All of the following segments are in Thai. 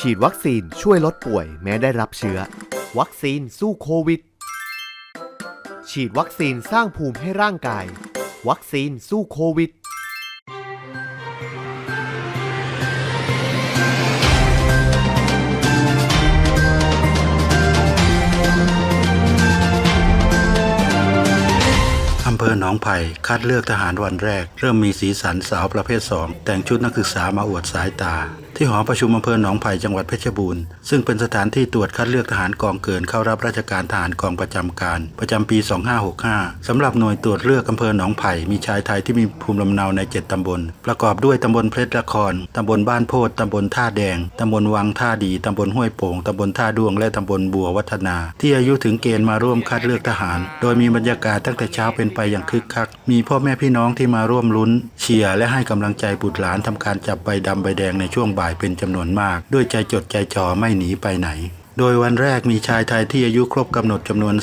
ฉีดวัคซีนช่วยลดป่วย แม้ได้รับเชื้อ วัคซีนสู้โควิด ฉีดวัคซีนสร้างภูมิให้ร่างกาย วัคซีนสู้โควิดอำเภอหนองไผ่คัดเลือกทหารวันแรก เริ่มมีสีสันสาวประเภท2แต่งชุดนักศึกษามาอวดสายตา ที่หอประชุมอำเภอหนองไผ่จังหวัดเพชรบูรณ์ ซึ่งเป็นสถานที่ตรวจคัดเลือกทหารกองเกินเข้ารับราชการทหารกองประจำการ ประจำปี 2565 สำหรับหน่วยตรวจเลือกอำเภอหนองไผ่มีชายไทยที่มีภูมิลำเนาใน 7 ตำบล ประกอบด้วยตำบลเพชรละคร ตำบลบ้านโพธิ์ตำบลท่าแดง ตำบลวังท่าดี ตำบลห้วยโป่ง ตำบลท่าดวง และตำบลบัววัฒนา ที่อายุถึงเกณฑ์มาร่วมคัดเลือกทหาร โดยมีบรรยากาศตั้งแต่เช้าเป็นไปอย่างคึกคัก มีพ่อแม่พี่น้องที่มาร่วมลุ้น เชียร์และให้กำลังใจบุตรหลานทำการจับใบดำใบแดงในช่วงบ่ายายเป็นจำนวนมาก ด้วยใจจดใจจ่อไม่หนีไปไหน โดยวันแรกมีชายไทยที่อายุครบกำหนดจำนวน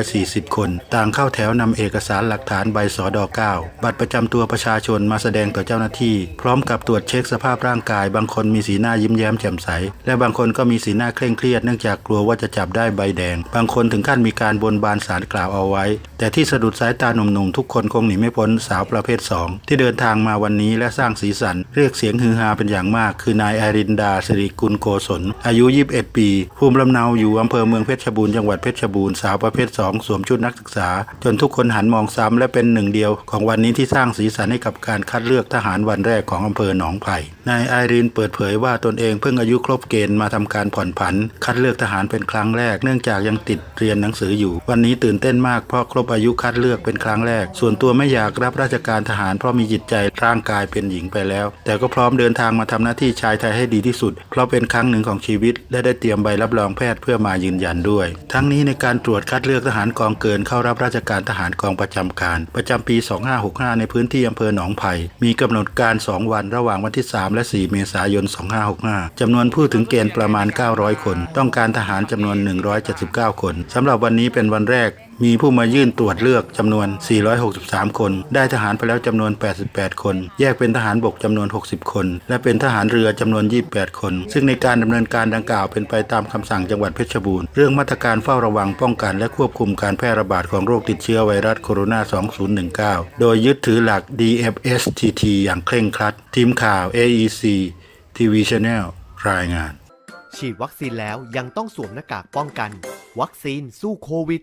440 คน ต่างเข้าแถวนำเอกสารหลักฐานใบสอดอ9บัตรประจำตัวประชาชนมาแสดงต่อเจ้าหน้าที่ พร้อมกับตรวจเช็คสภาพร่างกาย บางคนมีสีหน้ายิ้มแย้มแจ่มใส และบางคนก็มีสีหน้าเคร่งเครียดเนื่องจากกลัวว่าจะจับได้ใบแดง บางคนถึงขั้นมีการบนบานสารกล่าวเอาไว้ แต่ที่สะดุดสายตาหนุ่มๆทุกคนคงหนีไม่พ้นสาวประเภท 2 ที่เดินทางมาวันนี้และสร้างสีสัน เรียกเสียงฮือฮาเป็นอย่างมาก คือนายอารินดาสิริกุลโกศลอายุ 21 ปีภูมิลำเนาอยู่อำเภอเมืองเพชรบูรณ์จังหวัดเพชรบูรณ์สาวประเภทสองสวมชุดนักศึกษา จนทุกคนหันมองซ้ำและเป็นหนึ่งเดียว ของวันนี้ที่สร้างสีสันให้กับการคัดเลือกทหารวันแรกของอำเภอหนองไผ่ นายไอรินเปิดเผยว่าตนเองเพิ่งอายุครบเกณฑ์มาทำการผ่อนผัน คัดเลือกทหารเป็นครั้งแรก เนื่องจากยังติดเรียนหนังสืออยู่ วันนี้ตื่นเต้นมากเพราะครบอายุคัดเลือกเป็นครั้งแรก ส่วนตัวไม่อยากรับราชการทหารเพราะมีจิตใจร่างกายเป็นหญิงไปแล้ว แต่ก็พร้อมเดินทางมาทำหน้าที่ชายไทยให้ดีที่สุด เพราะเป็นครั้งหนึ่งของชีวิต และได้เตรียมใบรับรองแพทย์เพื่อมายืนยันด้วย ทั้งนี้ในการตรวจคัดเลือกทหารกองเกินเข้ารับราชการทหารกองประจำการ ประจำปี 2565 ในพื้นที่อำเภอหนองไผ่มีกำหนดการ 2 วันระหว่างวันที่ 3และ 4 เมษายน 2565 จำนวนผู้ถึงเกณฑ์ประมาณ 900 คน ต้องการทหารจำนวน 179 คนสำหรับวันนี้เป็นวันแรก มีผู้มายื่นตรวจเลือกจำนวน 463 คน ได้ทหารไปแล้วจำนวน 88 คน แยกเป็นทหารบกจำนวน 60 คน และเป็นทหารเรือจำนวน 28 คน ซึ่งในการดำเนินการดังกล่าวเป็นไปตามคำสั่งจังหวัดเพชรบูรณ์ เรื่องมาตรการเฝ้าระวังป้องกันและควบคุมการแพร่ระบาดของโรคติดเชื้อไวรัสโคโรนา 2019 โดยยึดถือหลัก DFSTT อย่างเคร่งครัด ทีมข่าว AEC TV Channel รายงาน ฉีดวัคซีนแล้วยังต้องสวมหน้ากากป้องกัน วัคซีนสู้โควิด